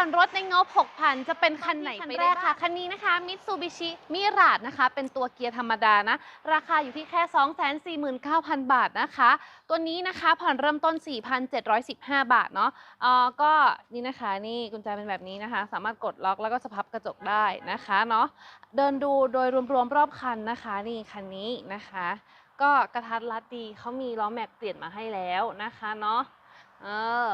ผ่อนรถในงบ6,000 จะเป็นคันไหนไปได้ค่ะ คันนี้นะคะ Mitsubishi Mirage นะคะ เป็นตัวเกียร์ธรรมดานะ ราคาอยู่ที่แค่ 249,000 บาทนะคะ ตัวนี้นะคะผ่อนเริ่มต้น 4,715 บาทเนาะเอ่อก็นี่นะคะนี่กุญแจเป็นแบบนี้นะคะ สามารถกดล็อกแล้วก็สพับกระจกได้นะคะเนาะเดินดูโดยรวมๆรอบคันนะคะ นี่คันนี้นะคะ ก็กระทัดรัดดีเขามีล้อแม็กเปลี่ยนมาให้แล้วนะคะเนาะเออ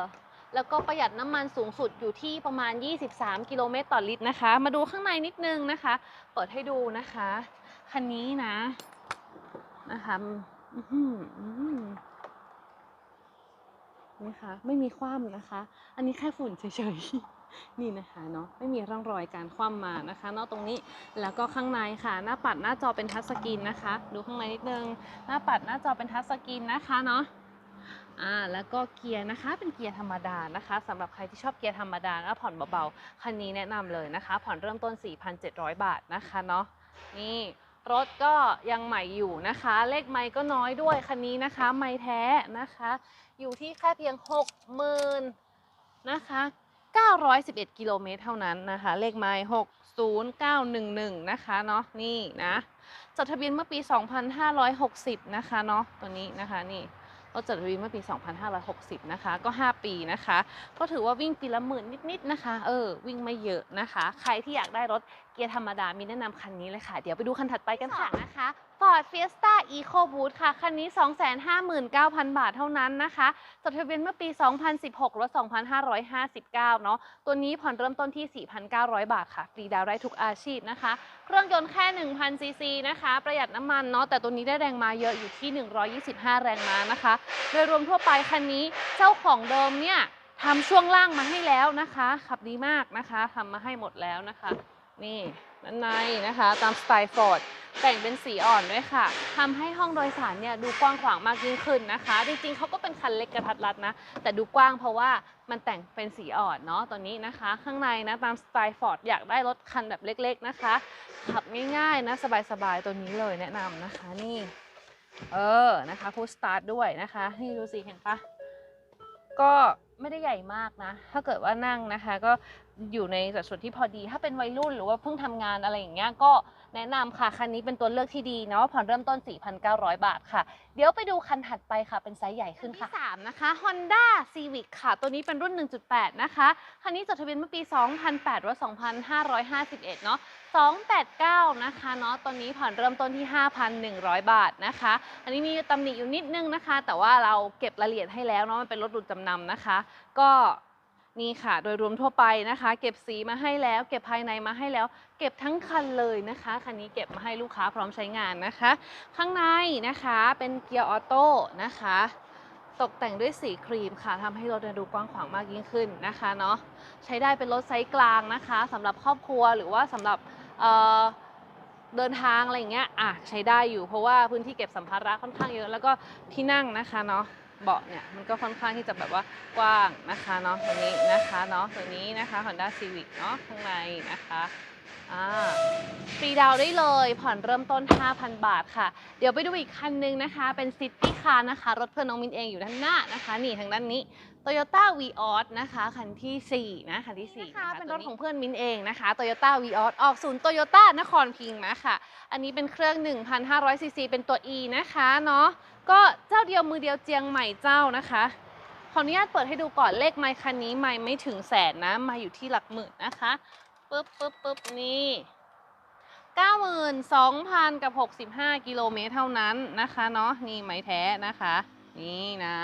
แล้วก็ประหยัดน้ำมันสูงสุดอยู่ที่ประมาณ 23 กิโลเมตรต่อลิตรนะคะ มาดูข้างในนิดนึงนะคะ เปิดให้ดูนะคะ คันนี้นะนะคะนี่ค่ะไม่มีคว่ำนะคะ อันนี้แค่ฝุ่นเฉยๆ นี่นะคะเนาะไม่มีร่องรอยการคว่ำมานะคะนาะตรงนี้แล้วก็ข้างในค่ะ หน้าปัดหน้าจอเป็นทัชสกรีนนะคะ ดูข้างในนิดนึง หน้าปัดหน้าจอเป็นทัชสกรีนนะคะเนาะ อ่าแล้วก็เกียร์นะคะเป็นเกียร์ธรรมดานะคะสำหรับใครที่ชอบเกียร์ธรรมดาแล้วผ่อนเบาๆคันนี้แนะนำเลยนะคะ ผ่อนเริ่มต้น 4,700 บาทนะคะเนาะนี่รถก็ยังใหม่อยู่นะคะ เลขไมค์ก็น้อยด้วยคันนี้นะคะไมค์แท้นะคะ อยู่ที่แค่เพียง 60,000นะคะ911 กิโลเมตรเท่านั้นนะคะ เลขไมล์60911 นะคะเนาะนี่นะจดทะเบียนเมื่อปี 2560 นะคะเนาะตัวนี้นะคะนี่ รถจดทะเบียนเมื่อปี 2560 นะคะ ก็ 5 ปีนะคะ ก็ถือว่าวิ่งปีละหมื่นนิดๆนะคะ เออ วิ่งไม่เยอะนะคะ ใครที่อยากได้รถเกียร์ธรรมดา มีแนะนำคันนี้เลยค่ะ เดี๋ยวไปดูคันถัดไปกันค่ะนะคะ Ford Fiesta EcoBoost ค่ะ คันนี้ 259,000 บาทเท่านั้นนะคะ จดทะเบียนเมื่อปี 2016 รถ 2,559 เนาะ ตัวนี้ผ่อนเริ่มต้นที่ 4,900 บาทค่ะ ฟรีดาวได้ทุกอาชีพนะคะ เครื่องยนต์แค่ 1,000 ซีซีนะคะ ประหยัดน้ำมันเนาะ แต่ตัวนี้ได้แรงมาเยอะอยู่ที่ 125 แรงม้านะคะ โดยรวมทั่วไปคันนี้เจ้าของเดิมเนี่ยทำช่วงล่างมาให้แล้วนะคะ ขับดีมากนะคะทำมาให้หมดแล้วนะคะ นี่ด้านในนะคะ ตามสไตล์ฟอร์ด แต่งเป็นสีอ่อนด้วยค่ะทำให้ห้องโดยสารเนี่ยดูกว้างขวางมากยิ่งขึ้นนะคะ จริงๆเขาก็เป็นคันเล็กกระทัดรัดนะ แต่ดูกว้างเพราะว่ามันแต่งเป็นสีอ่อนเนาะตัวนี้นะคะ ข้างในนะตามสไตล์ฟอร์ดอยากได้รถคันแบบเล็กๆนะคะ ขับง่ายๆนะสบายๆตัวนี้เลยแนะนำนะคะนี่เออนะคะพูสตาร์ทด้วยนะคะนี่ดูสิเห็นปะก็ไม่ได้ใหญ่มากนะ ถ้าเกิดว่านั่งนะคะ ก็ อยู่ในสัดส่วนที่พอดี ถ้าเป็นวัยรุ่นหรือว่าเพิ่งทำงานอะไรอย่างเงี้ยก็แนะนำค่ะคันนี้เป็นตัวเลือกที่ดีเนาะผ่อนเริ่มต้น 4,900 บาทค่ะ เดี๋ยวไปดูคันถัดไปค่ะ เป็นไซส์ใหญ่ขึ้นค่ะที่3นะคะ Honda Civic ค่ะ ตัวนี้เป็นรุ่น 1.8 นะคะคันนี้จดทะเบียนเมื่อปี 2008รถ2,551 เนาะ289 นะคะเนาะตัวนี้ผ่อนเริ่มต้นที่ 5,100 บาทนะคะ อันนี้มีตำหนิอยู่นิดนึงนะคะ แต่ว่าเราเก็บรายละเอียดให้แล้วเนาะมันเป็นรถหลุดจำนำนะคะ ก็ นี่ค่ะ โดยรวมทั่วไปนะคะ เก็บสีมาให้แล้ว เก็บภายในมาให้แล้ว เก็บทั้งคันเลยนะคะคันนี้เก็บมาให้ลูกค้าพร้อมใช้งานนะคะ ข้างในนะคะเป็นเกียร์ออโต้นะคะ ตกแต่งด้วยสีครีมค่ะทำให้รถเนี่ยดูกว้างขวางมากยิ่งขึ้นนะคะเนาะใช้ได้เป็นรถไซส์กลางนะคะสำหรับครอบครัวหรือว่าสำหรับเเดินทางอะไรอย่างเงี้ยอะใช้ได้อยู่เพราะว่าพื้นที่เก็บสัมภาระค่อนข้างเยอะแล้วก็ที่นั่งนะคะเนาะ เบาะเนี่ยมันก็ค่อนข้างที่จะแบบว่ากว้างนะคะเนาะตัวนี้นะคะเนาะตัวนี้นะคะ Honda Civic เนาะข้างในนะคะฟรีดาวได้เลย ผ่อนเริ่มต้น 5,000 บาทค่ะ เดี๋ยวไปดูอีกคันนึงนะคะ เป็นซิตี้คาร์นะคะ รถเพื่อนน้องมินเองอยู่ด้านหน้านะคะ นี่ทางด้านนี้ Toyota v ีออสนะคะคันที่ 4 นะคันที่ 4 นะคะเป็นรถของเพื่อนมินเองนะคะ Toyota v ีออสออกศูนย์ Toyota นครพิงค์มาค่ะอันนี้เป็นเครื่อง 1,500ซีซีเป็นตัว E นะคะเนาะก็เจ้าเดียวมือเดียวเจียงใหม่เจ้านะคะขออนุญาตเปิดให้ดูก่อนเลขไมค์คันนี้ไมค์ไม่ถึงแสนนะไมาอยู่ที่หลักหมื่นนะคะปึ๊บปึ๊บปึ๊บนี่92,000กับ65กิโลเมตรเท่านั้นนะคะเนาะนี่ไม้แท้นะคะ นี่นะ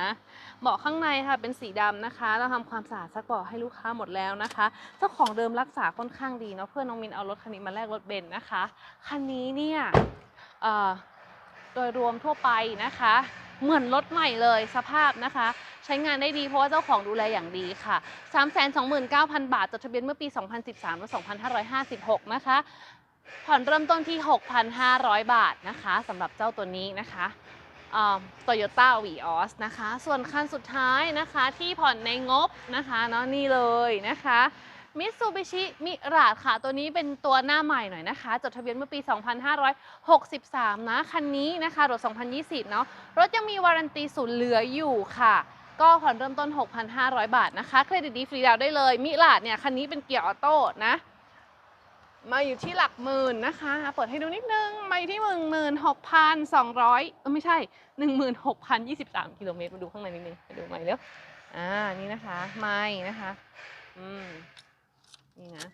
เบาะข้างในค่ะเป็นสีดำนะคะ เราทำความสะอาดซักเบาะให้ลูกค้าหมดแล้วนะคะ เจ้าของเดิมรักษาค่อนข้างดีเนาะเพื่อนน้องมินเอารถคันนี้มาแลกรถเบนซ์นะคะคันนี้เนี่ยโดยรวมทั่วไปนะคะเหมือนรถใหม่เลยสภาพนะคะ ใช้งานได้ดีเพราะว่าเจ้าของดูแลอย่างดีค่ะ 329,000 บาทจดทะเบียนเมื่อปี 2013และ2556 นะคะ ผ่อนเริ่มต้นที่ 6,500 บาทนะคะสำหรับเจ้าตัวนี้นะคะ โตโยต้าวีออสนะคะ ส่วนคันสุดท้ายนะคะที่ผ่อนในงบนะคะเนาะนี่เลยนะคะมิตซูบิชิมิราดค่ะ ตัวนี้เป็นตัวหน้าใหม่หน่อยนะคะ จดทะเบียนเมื่อปี 2563 นะ คันนี้นะคะรถ 2020 เนาะรถยังมีวารันตีศูนย์เหลืออยู่ค่ะ ก็ผ่อนเริ่มต้น 6,500 บาทนะคะ เครดิตดีฟรีดาวได้เลย มิลาดเนี่ย คันนี้เป็นเกียร์ออโต้นะ มาอยู่ที่หลักหมื่นนะคะ เปิดให้ดูนิดนึง มาอยู่ที่หมื่นหมื่นหกพันสองร้อยเออไม่ใช่หนึ่งหมื่นหกพันยี่สิบสามกิโลเมตรมาดูข้างในนิดนึงไปดูใหม่เร็ว อ่า นี่นะคะ ไม่นะคะ อืม นี่นะ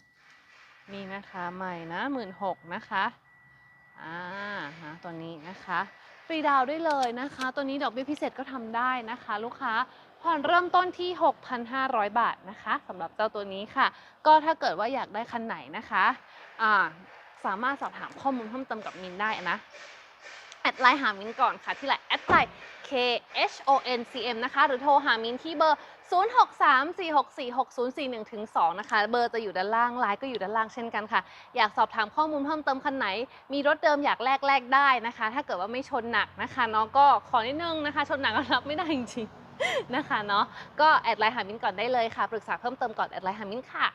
นี่นะคะใหม่นะหมื่นหกนะคะ อ่านะตัวนี้นะคะฟรีดาวน์ได้เลยนะคะ ตัวนี้ดอกเบี้ยพิเศษก็ทำได้นะคะ ลูกค้า ผ่อนเริ่มต้นที่ 6,500 บาทนะคะสำหรับเจ้าตัวนี้ค่ะ ก็ถ้าเกิดว่าอยากได้คันไหนนะคะอ่าสามารถสอบถามข้อมูลเพิ่มเติมกับมินได้นะแอดไลน์หามินก่อนค่ะ ที่ไลน์แอดไลน์ K H O N C M นะคะ หรือโทรหามินที่เบอร์ 0634646041ถึง2นะคะ เบอร์จะอยู่ด้านล่างไลน์ก็อยู่ด้านล่างเช่นกันค่ะ อยากสอบถามข้อมูลเพิ่มเติมคันไหน มีรถเดิมอยากแลกแลกได้นะคะ ถ้าเกิดว่าไม่ชนหนักนะคะเนาะก็ขอนิดนึงนะคะ ชนหนักก็รับไม่ได้จริงๆ นะคะเนาะก็แอดไลน์หามินก่อนได้เลยค่ะ ปรึกษาเพิ่มเติมก่อนแอดไลน์หามินค่ะ